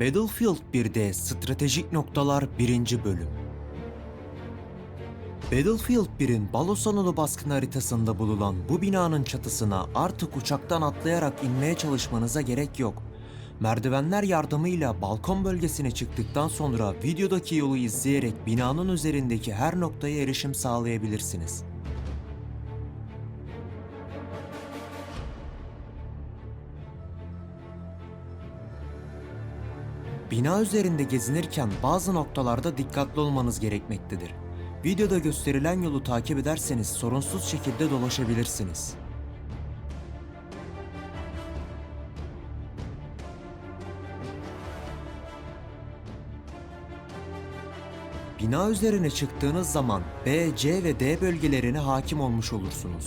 Battlefield 1'de Stratejik Noktalar 1. Bölüm Battlefield 1'in Balosanolu baskın haritasında bulunan bu binanın çatısına artık uçaktan atlayarak inmeye çalışmanıza gerek yok. Merdivenler yardımıyla balkon bölgesine çıktıktan sonra videodaki yolu izleyerek binanın üzerindeki her noktaya erişim sağlayabilirsiniz. Bina üzerinde gezinirken bazı noktalarda dikkatli olmanız gerekmektedir. Videoda gösterilen yolu takip ederseniz sorunsuz şekilde dolaşabilirsiniz. Bina üzerine çıktığınız zaman B, C ve D bölgelerine hakim olmuş olursunuz.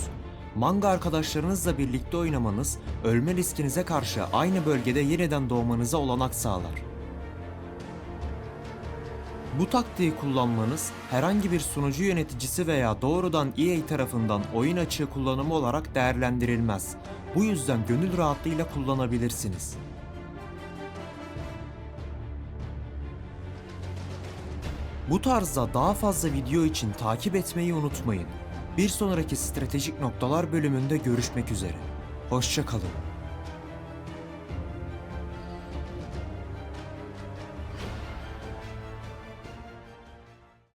Manga arkadaşlarınızla birlikte oynamanız, ölme riskinize karşı aynı bölgede yeniden doğmanıza olanak sağlar. Bu taktiği kullanmanız herhangi bir sunucu yöneticisi veya doğrudan EA tarafından oyun açığı kullanımı olarak değerlendirilmez. Bu yüzden gönül rahatlığıyla kullanabilirsiniz. Bu tarzda daha fazla video için takip etmeyi unutmayın. Bir sonraki stratejik noktalar bölümünde görüşmek üzere. Hoşçakalın.